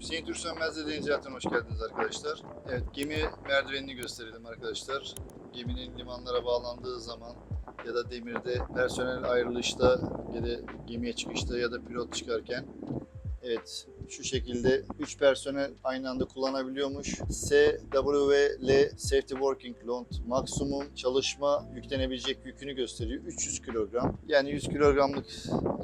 Hüseyin Türk Sönmez'le Deniz Hayatı'na hoş geldiniz arkadaşlar. Evet gemi merdivenini gösterelim arkadaşlar. Geminin limanlara bağlandığı zaman ya da demirde personel ayrılışta ya da gemiye çıkışta ya da pilot çıkarken Evet şu şekilde 3 personel aynı anda kullanabiliyormuş. SWL Safety Working Load maksimum çalışma yüklenebilecek yükünü gösteriyor. 300 kilogram. Yani 100 kilogramlık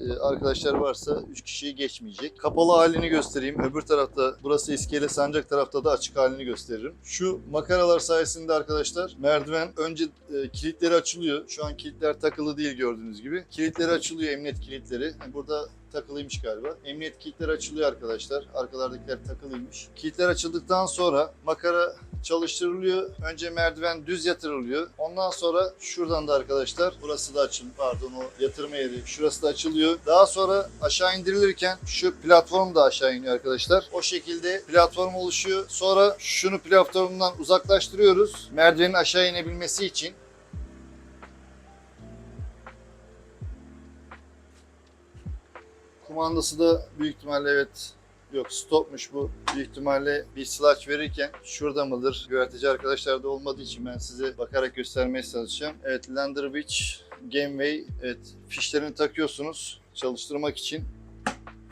e, arkadaşlar varsa 3 kişiyi geçmeyecek. Kapalı halini göstereyim. Öbür tarafta burası iskele sancak tarafta da açık halini gösteririm. Şu makaralar sayesinde arkadaşlar merdiven önce e, kilitleri açılıyor. Şu an kilitler takılı değil gördüğünüz gibi. Kilitleri açılıyor emniyet kilitleri. Yani burada takılıymış galiba. Emniyet kilitleri açılıyor arkadaşlar. Arkalardakiler takılıymış. Kilitler açıldıktan sonra makara çalıştırılıyor. Önce merdiven düz yatırılıyor. Ondan sonra şuradan da arkadaşlar burası da açın pardon o yatırma yeri şurası da açılıyor. Daha sonra aşağı indirilirken şu platform da aşağı iniyor arkadaşlar. O şekilde platform oluşuyor. Sonra şunu platformdan uzaklaştırıyoruz. Merdivenin aşağı inebilmesi için. Kumandası da büyük ihtimalle evet Yok stopmuş bu. Büyük ihtimalle bir slash verirken şurada mıdır? Güverteci arkadaşlar da olmadığı için ben size bakarak göstermeye çalışacağım. Evet Lander Witch Gameway. Evet fişlerini takıyorsunuz çalıştırmak için.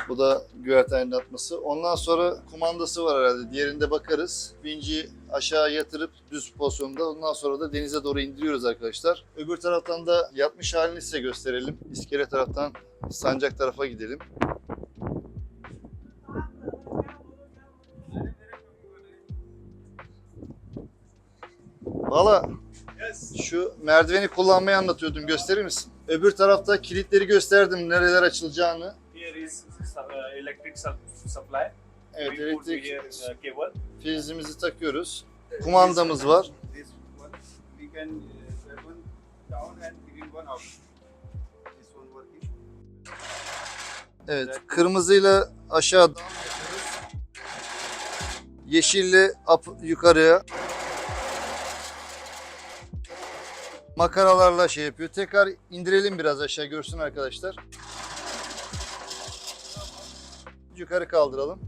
Bu da güverte aydınlatması. Ondan sonra kumandası var herhalde. Diğerinde bakarız. Vinci aşağı yatırıp düz pozisyonda. Ondan sonra da denize doğru indiriyoruz arkadaşlar. Öbür taraftan da yatmış halini size gösterelim. İskele taraftan sancak tarafa gidelim. Valla şu merdiveni kullanmayı anlatıyordum. Gösterir misin? Öbür tarafta kilitleri gösterdim nereler açılacağını. Here is uh, electric sup- supply. Evet we elektrik here uh, cable. prizimizi takıyoruz. Kumandamız var. This one, we can uh, that one down and bring one out. This one working. Evet kırmızıyla aşağı yeşille up yukarıya makaralarla şey yapıyor. Tekrar indirelim biraz aşağı görsün arkadaşlar. Yukarı kaldıralım.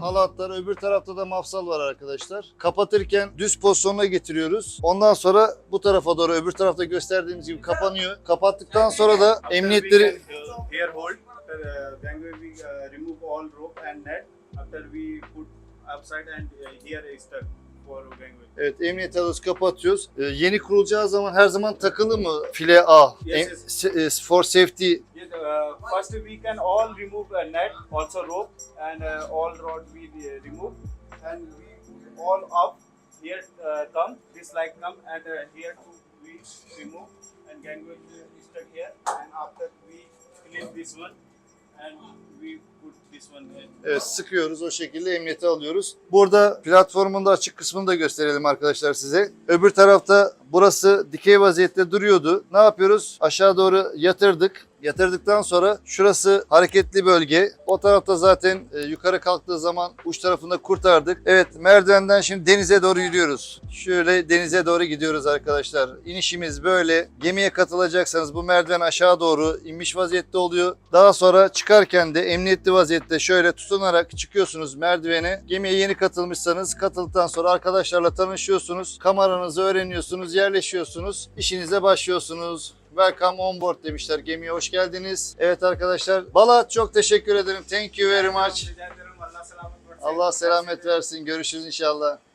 Halatlar öbür tarafta da mafsal var arkadaşlar. Kapatırken düz pozisyona getiriyoruz. Ondan sonra bu tarafa doğru öbür tarafta gösterdiğimiz gibi kapanıyor. Kapattıktan sonra da emniyetleri we can, here hold. After then we remove all rope and net. After we put upside and here is stuck for gangway. Evet emniyet alıyoruz kapatıyoruz. Ee, yeni kurulacağı zaman her zaman takılı mı file A? Yes, yes. e, for safety first we can all remove a net, also rope, and uh, all rod we uh, remove, and we all up. Here uh, come, this like come, and uh, here too we remove, and gangway is stuck here, and after we clean this one, and we put this one in. Evet sıkıyoruz o şekilde emniyete alıyoruz. Burada platformun da açık kısmını da gösterelim arkadaşlar size. Öbür tarafta burası dikey vaziyette duruyordu. Ne yapıyoruz? Aşağı doğru yatırdık. Yatırdıktan sonra şurası hareketli bölge. O tarafta zaten e, yukarı kalktığı zaman uç tarafında kurtardık. Evet merdivenden şimdi denize doğru yürüyoruz. Şöyle denize doğru gidiyoruz arkadaşlar. İnişimiz böyle. Gemiye katılacaksanız bu merdiven aşağı doğru inmiş vaziyette oluyor. Daha sonra çıkarken de emniyetli vaziyette şöyle tutunarak çıkıyorsunuz merdivene. Gemiye yeni katılmışsanız katıldıktan sonra arkadaşlarla tanışıyorsunuz. Kameranızı öğreniyorsunuz, yerleşiyorsunuz. işinize başlıyorsunuz. Welcome on board demişler. Gemiye hoş geldiniz. Evet arkadaşlar. Balat çok teşekkür ederim. Thank you very much. Allah selamet versin. Allah selamet versin. Görüşürüz inşallah.